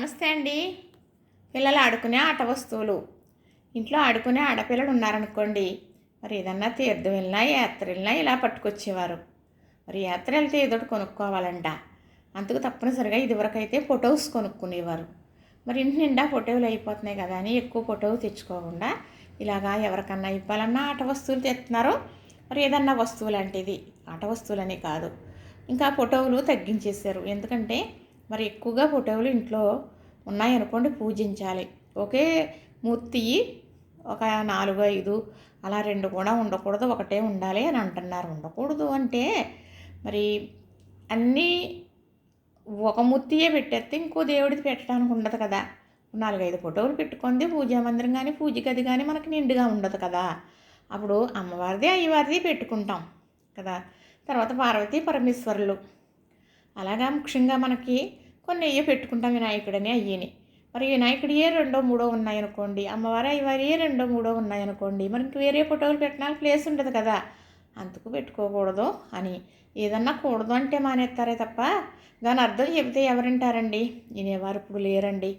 నమస్తే అండి. పిల్లలు ఆడుకునే ఆట వస్తువులు. ఇంట్లో ఆడుకునే ఆడపిల్లలు ఉన్నారనుకోండి మరి ఏదన్నా తీర్థం వెళ్ళినా యాత్ర వెళ్ళినా ఇలా పట్టుకొచ్చేవారు. మరి యాత్ర వెళ్తే ఏదో కొనుక్కోవాలంట. అందుకు తప్పనిసరిగా ఇదివరకైతే ఫొటోస్ కొనుక్కునేవారు. మరి ఇంటి నిండా ఫోటోలు అయిపోతున్నాయి కదా అని ఎక్కువ ఫోటోలు తెచ్చుకోకుండా ఇలాగా ఎవరికన్నా ఇవ్వాలన్నా ఆట వస్తువులు తెస్తున్నారు మరి ఏదన్నా వస్తువు లాంటిది ఆట వస్తువులనే కాదు. ఇంకా ఫోటోలు తగ్గించేశారు. ఎందుకంటే మరి ఎక్కువగా ఫోటోలు ఇంట్లో ఉన్నాయనుకోండి పూజించాలి. ఒకే మూర్తి ఒక నాలుగు ఐదు అలా రెండు కూడా ఉండకూడదు ఒకటే ఉండాలి అని అంటున్నారు. ఉండకూడదు అంటే మరి అన్నీ ఒక మూర్తియే పెట్టేస్తే ఇంకో దేవుడిది పెట్టడానికి ఉండదు కదా. నాలుగైదు ఫోటోలు పెట్టుకుంది పూజా మందిరం కానీ పూజ గది కానీ మనకి నిండుగా ఉండదు కదా. అప్పుడు అమ్మవారిది అయ్యవారిది పెట్టుకుంటాం కదా. తర్వాత పార్వతీ పరమేశ్వరులు. అలాగా ముఖ్యంగా మనకి కొన్ని అయ్యే పెట్టుకుంటాం వినాయకుడని అయ్యని. మరి వినాయకుడియే రెండో మూడో ఉన్నాయనుకోండి అమ్మవారి అయ్యవారియే రెండో మూడో ఉన్నాయనుకోండి మరి ఇంక వేరే ఫోటోలు పెట్టడానికి ప్లేస్ ఉండదు కదా. అందుకు పెట్టుకోకూడదు అని. ఏదన్నా కూడదు అంటే మానేస్తారే తప్ప దాని అర్థం చెబితే ఎవరింటారండి? వినేవారు ఇప్పుడు లేరండి.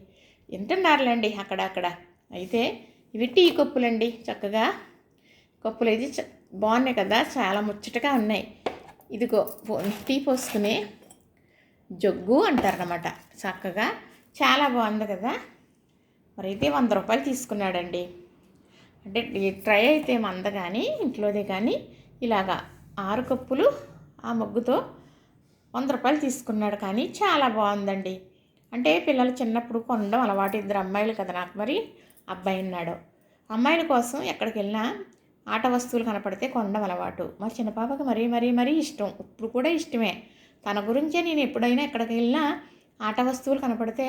వింటున్నారులేండి అక్కడ అక్కడ అయితే ఇవి టీ కప్పులండి చక్కగా. కప్పులు అయితే చ బాగున్నాయి కదా చాలా ముచ్చటగా ఉన్నాయి. ఇదిగో టీ పోసుకునే జగ్గు అంటారనమాట చక్కగా. చాలా బాగుంది కదా. మరి అయితే వంద రూపాయలు తీసుకున్నాడండి. అంటే ట్రై అయితే మంద కానీ ఇంట్లోదే కానీ ఇలాగా ఆరు కప్పులు ఆ ముగ్గుతో వంద రూపాయలు తీసుకున్నాడు కానీ చాలా బాగుందండి. అంటే పిల్లలు చిన్నప్పుడు కొనడం అలవాటు ఇద్దరు అమ్మాయిలు కదా నాకు మరి. అబ్బాయి ఉన్నాడు. అమ్మాయిల కోసం ఎక్కడికి వెళ్ళినా ఆట వస్తువులు కనపడితే కొనడం అలవాటు. మా చిన్న పాపకి మరీ మరీ మరీ ఇష్టం. ఇప్పుడు కూడా ఇష్టమే. తన గురించే నేను ఎప్పుడైనా ఎక్కడికి వెళ్ళినా ఆట వస్తువులు కనపడితే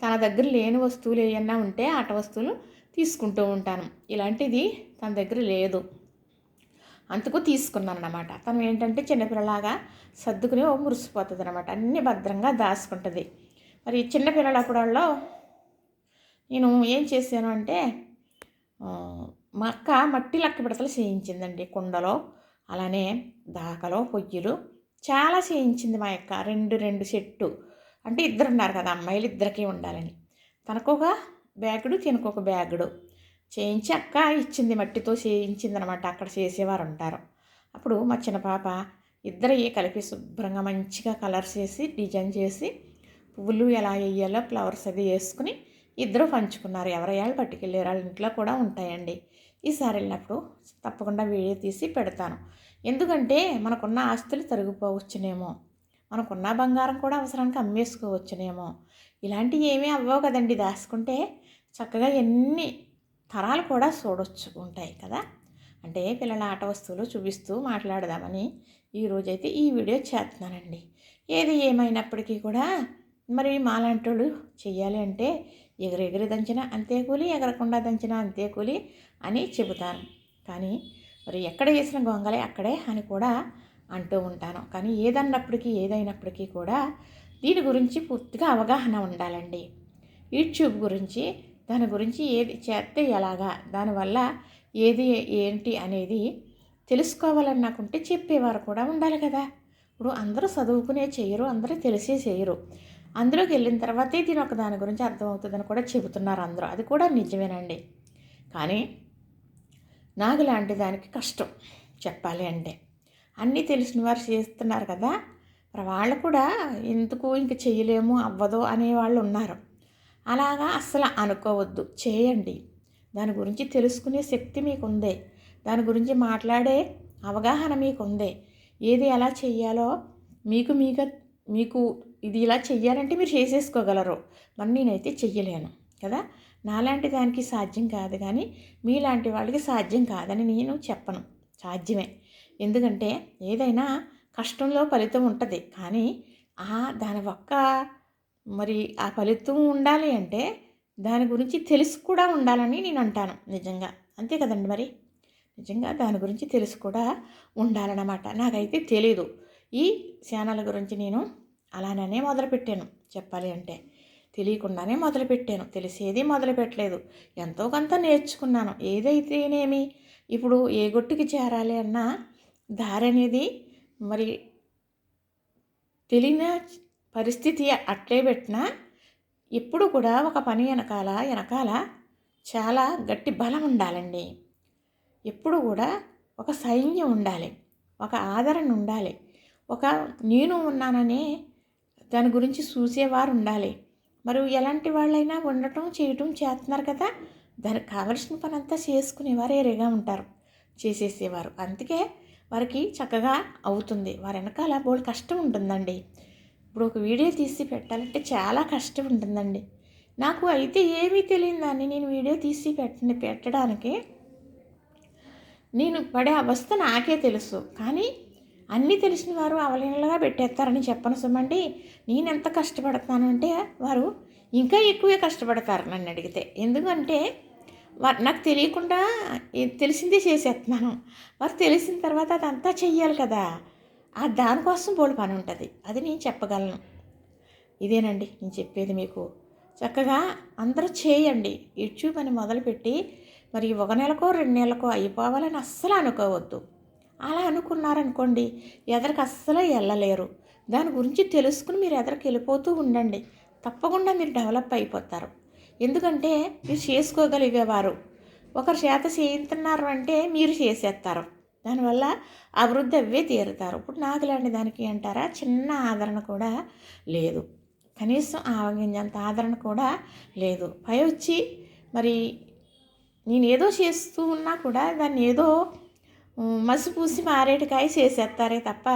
తన దగ్గర లేని వస్తువులు ఏమన్నా ఉంటే ఆట వస్తువులు తీసుకుంటూ ఉంటాను. ఇలాంటిది తన దగ్గర లేదు. అందుకు తీసుకున్నాను అనమాట తను ఏంటంటే చిన్నపిల్లలాగా సర్దుకుని ఓ మురిసిపోతుంది అనమాట అన్నీ భద్రంగా దాచుకుంటుంది మరి చిన్నపిల్లల అప్పుడల్లో నేను ఏం చేశాను అంటే మా అక్క మట్టి లక్క పిడతలు చేయించిందండి. కుండలో అలానే దాకలో పొయ్యిలు చాలా చేయించింది మా యొక్క రెండు రెండు చెట్టు అంటే ఇద్దరు ఉన్నారు కదా అమ్మాయిలు ఇద్దరికి ఉండాలని. తనకొక బ్యాగుడు తినకొక బ్యాగుడు. చేయించి అక్క ఇచ్చింది మట్టితో చేయించింది అనమాట అక్కడ చేసేవారు ఉంటారు అప్పుడు మా చిన్న పాప ఇద్దరు కలిపి శుభ్రంగా మంచిగా కలర్స్ వేసి డిజైన్ చేసి పువ్వులు ఎలా వేయాలో ఫ్లవర్స్ అది వేసుకుని ఇద్దరు పంచుకున్నారు. ఎవరయ్యాళ్ళు పట్టుకెళ్ళారు వాళ్ళ ఇంట్లో కూడా ఉంటాయండి. ఈసారి వెళ్ళినప్పుడు తప్పకుండా వీడియో తీసి పెడతాను. ఎందుకంటే మనకున్న ఆస్తులు తరిగిపోవచ్చునేమో. మనకున్న బంగారం కూడా అవసరానికి అమ్మేసుకోవచ్చునేమో. ఇలాంటివి ఏమీ అవ్వవు కదండి. దాచుకుంటే చక్కగా ఎన్ని తరాలు కూడా చూడొచ్చు ఉంటాయి కదా. అంటే పిల్లల ఆట వస్తువులు చూపిస్తూ మాట్లాడదామని ఈరోజైతే ఈ వీడియో చేస్తున్నానండి. ఏది ఏమైనప్పటికీ కూడా మరి మాలాంటి వాళ్ళు చెయ్యాలి అంటే ఎగిరెగిరి దంచిన అంతే కూలి ఎగరకుండా దంచిన అంతే కూలి అని చెబుతాను కానీ మరి ఎక్కడ వేసిన గొంగలే అక్కడే అని కూడా అంటూ ఉంటాను. కానీ ఏదన్నప్పటికీ ఏదైనప్పటికీ కూడా దీని గురించి పూర్తిగా అవగాహన ఉండాలండి. యూట్యూబ్ గురించి దాని గురించి ఏది చేస్తే ఎలాగా దానివల్ల ఏది ఏంటి అనేది తెలుసుకోవాలని నాకుంటే చెప్పేవారు కూడా ఉండాలి కదా. ఇప్పుడు అందరూ చదువుకునే చేయరు అందరూ తెలిసే చేయరు. అందులోకి వెళ్ళిన తర్వాతే దీని ఒక దాని గురించి అర్థమవుతుందని కూడా చెబుతున్నారు అందరూ. అది కూడా నిజమేనండి. కానీ నాకు లాంటి దానికి కష్టం చెప్పాలి అంటే. అన్నీ తెలిసిన వారు చేస్తున్నారు కదా. మరి వాళ్ళు కూడా ఎందుకు ఇంక చేయలేము అవ్వదు అనేవాళ్ళు ఉన్నారు. అలాగా అస్సలు అనుకోవద్దు. చేయండి. దాని గురించి తెలుసుకునే శక్తి మీకు దాని గురించి మాట్లాడే అవగాహన మీకు ఏది ఎలా చేయాలో మీకు మీగా మీకు ఇది ఇలా చెయ్యాలంటే మీరు చేసేసుకోగలరు. మరి నేనైతే చెయ్యలేను కదా? నాలాంటి దానికి సాధ్యం కాదు కానీ మీలాంటి వాళ్ళకి సాధ్యం కాదని నేను చెప్పను. సాధ్యమే. ఎందుకంటే ఏదైనా కష్టంలో ఫలితం ఉంటుంది. కానీ ఆ దాని ఒక్క మరి ఆ ఫలితం ఉండాలి అంటే దాని గురించి తెలిసి కూడా ఉండాలని నేను అంటాను నిజంగా. అంతే కదండి మరి? నిజంగా దాని గురించి తెలిసి కూడా ఉండాలన్నమాట. నాకైతే తెలియదు ఈ ఛానల్ గురించి నేను అలానే మొదలుపెట్టాను. చెప్పాలి అంటే తెలియకుండానే మొదలుపెట్టాను. తెలిసేది మొదలుపెట్టలేదు. ఎంతో కొంత నేర్చుకున్నాను. ఏదైతేనేమి? ఇప్పుడు ఏ గొట్టుకి చేరాలి అన్న దారి అనేది మరి తెలియని పరిస్థితి అట్లే పెట్టినా ఎప్పుడు కూడా ఒక పని వెనకాల వెనకాల చాలా గట్టి బలం ఉండాలండి. ఎప్పుడు కూడా ఒక సైన్యం ఉండాలి. ఒక ఆదరణ ఉండాలి. ఒక నేను ఉన్నాననే దాని గురించి చూసేవారు ఉండాలి. మరి ఎలాంటి వాళ్ళైనా ఉండటం చేయటం చేస్తున్నారు కదా? దానికి కావలసిన పని అంతా చేసుకునేవారు ఏరేగా ఉంటారు. చేసేసేవారు. అందుకే వారికి చక్కగా అవుతుంది. వారి వెనకాల బోల్డ్ కష్టం ఉంటుందండి. ఇప్పుడు ఒక వీడియో తీసి పెట్టాలంటే చాలా కష్టం ఉంటుందండి. నాకు అయితే ఏమీ తెలియదు దాన్ని నేను వీడియో తీసి పెట్ట పెట్టడానికి నేను పడే అవస్థ నాకే తెలుసు. కానీ అన్నీ తెలిసిన వారు అవలీనలుగా పెట్టేస్తారని చెప్పను సుమండి. నేను ఎంత కష్టపడతానంటే వారు ఇంకా ఎక్కువే కష్టపడతారు నన్ను అడిగితే. ఎందుకంటే వారు నాకు తెలియకుండా తెలిసింది తెలిసిందే చేసేస్తున్నాను. వారు తెలిసిన తర్వాత అదంతా చెయ్యాలి కదా. ఆ దానికోసం బోడు పని ఉంటుంది. అది నేను చెప్పగలను. ఇదేనండి నేను చెప్పేది మీకు. చక్కగా అందరూ చేయండి. యూట్యూబ్ అని మొదలుపెట్టి మరి ఒక నెలకో రెండు నెలలకో అయిపోవాలని అస్సలు అనుకోవద్దు. అలా అనుకున్నారనుకోండి ఎదరికి అస్సలు వెళ్ళలేరు దాని గురించి తెలుసుకుని మీరు ఎదరికి వెళ్ళిపోతూ ఉండండి. తప్పకుండా మీరు డెవలప్ అయిపోతారు. ఎందుకంటే మీరు చేసుకోగలిగేవారు. ఒకరు చేత చేయించున్నారు అంటే మీరు చేసేస్తారు. దానివల్ల అభివృద్ధి అవే తీరుతారు. ఇప్పుడు నాకు ఇలాంటి దానికి అంటారా? చిన్న ఆదరణ కూడా లేదు. కనీసం ఆవగింజంత ఆదరణ కూడా లేదు. పై వచ్చి మరి నేను ఏదో చేస్తూ ఉన్నా కూడా దాన్ని ఏదో ఉమ్, మసి పూసి మారేటికాయ చేసేస్తారే తప్ప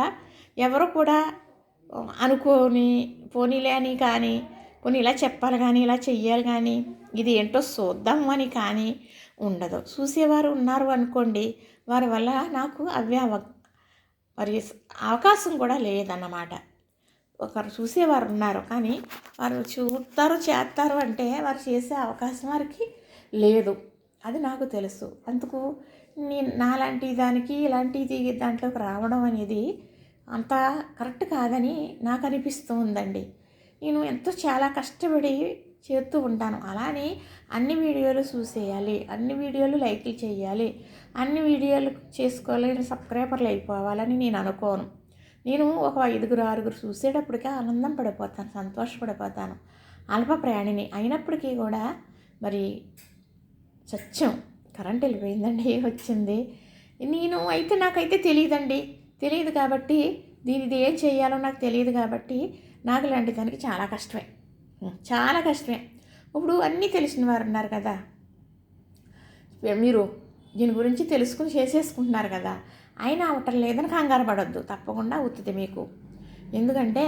ఎవరు కూడా అనుకోని పోనీలే అని కానీ కొన్ని ఇలా చెప్పాలి కానీ ఇలా చెయ్యాలి కానీ ఇది ఏంటో చూద్దాం అని కానీ ఉండదు. చూసేవారు ఉన్నారు అనుకోండి వారి వల్ల నాకు అవి అవ మరి అవకాశం కూడా లేదన్నమాట. ఒకరు చూసేవారు ఉన్నారు కానీ వారు చూస్తారు చేస్తారు అంటే వారు చేసే అవకాశం వారికి లేదు. అది నాకు తెలుసు. అందుకు నేను నాలాంటి దానికి ఇలాంటిది దాంట్లోకి రావడం అనేది అంత కరెక్ట్ కాదని నాకు అనిపిస్తూ ఉందండి నేను ఎంతో చాలా కష్టపడి చేస్తూ ఉంటాను. అలానే అన్ని వీడియోలు చూసేయాలి అన్ని వీడియోలు లైక్లు చేయాలి అన్ని వీడియోలు చేసుకోవాలి సబ్స్క్రైబర్లు అయిపోవాలని నేను అనుకోను. నేను ఒక ఐదుగురు ఆరుగురు చూసేటప్పటికే ఆనందం పడిపోతాను సంతోషపడిపోతాను. అల్ప ప్రయాణిని అయినప్పటికీ కూడా మరి సత్యం కరెంట్ వెళ్ళిపోయిందండి వచ్చింది? నేను అయితే నాకైతే తెలియదండి తెలియదు కాబట్టి దీనిది ఏం చేయాలో నాకు తెలియదు కాబట్టి నాకు ఇలాంటి దానికి చాలా కష్టమే. చాలా కష్టమే. ఇప్పుడు అన్నీ తెలిసిన వారు ఉన్నారు కదా. మీరు దీని గురించి తెలుసుకుని చేసేసుకుంటున్నారు కదా. అయినా అవటం లేదని కంగారు పడొద్దు. తప్పకుండా అవుతుంది మీకు. ఎందుకంటే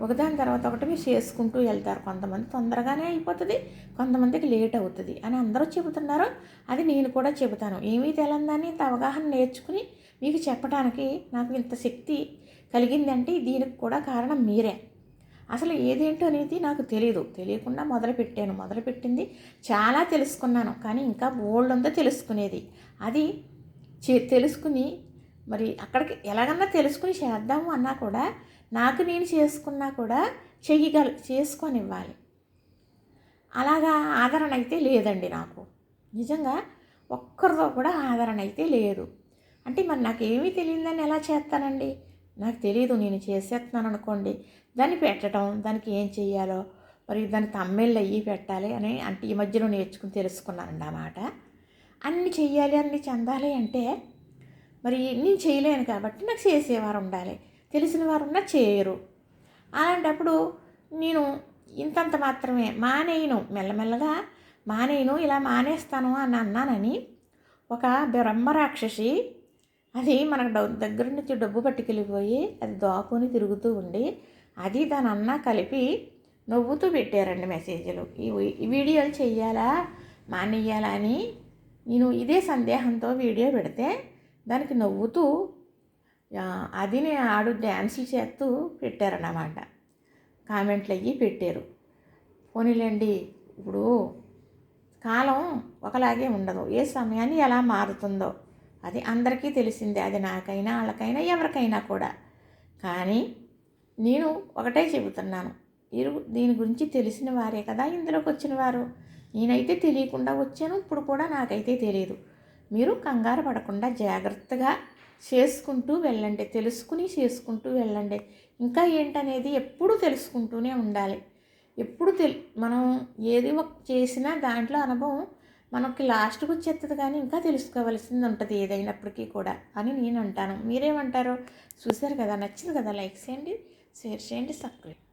ఒకదాని తర్వాత ఒకటి మీరు చేసుకుంటూ వెళ్తారు. కొంతమంది తొందరగానే అయిపోతుంది కొంతమందికి లేట్ అవుతుంది అని అందరూ చెబుతున్నారు. అది నేను కూడా చెబుతాను. ఏమీ తెలందని ఇంత అవగాహన నేర్చుకుని మీకు చెప్పడానికి నాకు ఇంత శక్తి కలిగిందంటే దీనికి కూడా కారణం మీరే. అసలు ఏదేంటో అనేది నాకు తెలియదు తెలియకుండా మొదలుపెట్టాను. మొదలుపెట్టింది చాలా తెలుసుకున్నాను. కానీ ఇంకా బోల్డ్ ఉందో తెలుసుకునేది. అది చే- తెలుసుకుని మరి అక్కడికి ఎలాగన్నా తెలుసుకుని చేద్దాము అన్నా కూడా నాకు నేను చేసుకున్నా కూడా చెయ్యగల చేసుకొనివ్వాలి. అలాగా ఆదరణ అయితే లేదండి నాకు. నిజంగా ఒక్కరితో కూడా ఆదరణ అయితే లేదు. అంటే మరి నాకు ఏమీ తెలియదని ఎలా చేస్తానండి? నాకు తెలియదు నేను చేసేస్తున్నాను అనుకోండి. దాన్ని పెట్టడం దానికి ఏం చెయ్యాలో మరి దాని తమ్మెళ్ళు అయ్యి పెట్టాలి అని అంటే ఈ మధ్యలో నేర్చుకుని తెలుసుకున్నానండి ఆ మాట. అన్ని చెయ్యాలి అన్ని చెందాలి అంటే మరి నేను చేయలేను కాబట్టి నాకు చేసేవారు ఉండాలి. తెలిసిన వారున్నా చేయరు. అలాంటప్పుడు నేను ఇంతంత మాత్రమే మానేయను మెల్లమెల్లగా మానేయను ఇలా మానేస్తాను అని అన్నానని ఒక బ్రహ్మరాక్షసి అది మనకు దగ్గర నుంచి డబ్బు పట్టుకెళ్ళిపోయి అది దాక్కుని తిరుగుతూ ఉండి అది దాని అన్న కలిపి నవ్వుతూ పెట్టారండి మెసేజ్లు. ఈ ఈ వీడియోలు చెయ్యాలా మానేయాలా అని నేను ఇదే సందేహంతో వీడియో పెడితే దానికి నవ్వుతూ అది నేను ఆడు డ్యాన్సులు చేస్తూ పెట్టారన్నమాట. కామెంట్లు అయ్యి పెట్టారు. పోనీలేండి ఇప్పుడు కాలం ఒకలాగే ఉండదు. ఏ సమయాన్ని ఎలా మారుతుందో అది అందరికీ తెలిసిందే. అది నాకైనా వాళ్ళకైనా ఎవరికైనా కూడా. కానీ నేను ఒకటే చెబుతున్నాను. ఇరు దీని గురించి తెలిసిన వారే కదా ఇందులోకి వచ్చిన వారు. నేనైతే తెలియకుండా వచ్చాను ఇప్పుడు కూడా నాకైతే తెలియదు మీరు కంగారు పడకుండా జాగ్రత్తగా చేసుకుంటూ వెళ్ళండి తెలుసుకుని చేసుకుంటూ వెళ్ళండి. ఇంకా ఏంటనేది ఎప్పుడూ తెలుసుకుంటూనే ఉండాలి. ఎప్పుడు తెలి మనం ఏది ఒక చేసినా దాంట్లో అనుభవం మనకి లాస్ట్కి వచ్చేస్తుంది కానీ ఇంకా తెలుసుకోవాల్సింది ఉంటుంది ఏదైనప్పటికీ కూడా అని నేను అంటాను మీరేమంటారు? చూశారు కదా నచ్చింది కదా? లైక్ చేయండి షేర్ చేయండి సబ్స్క్రైబ్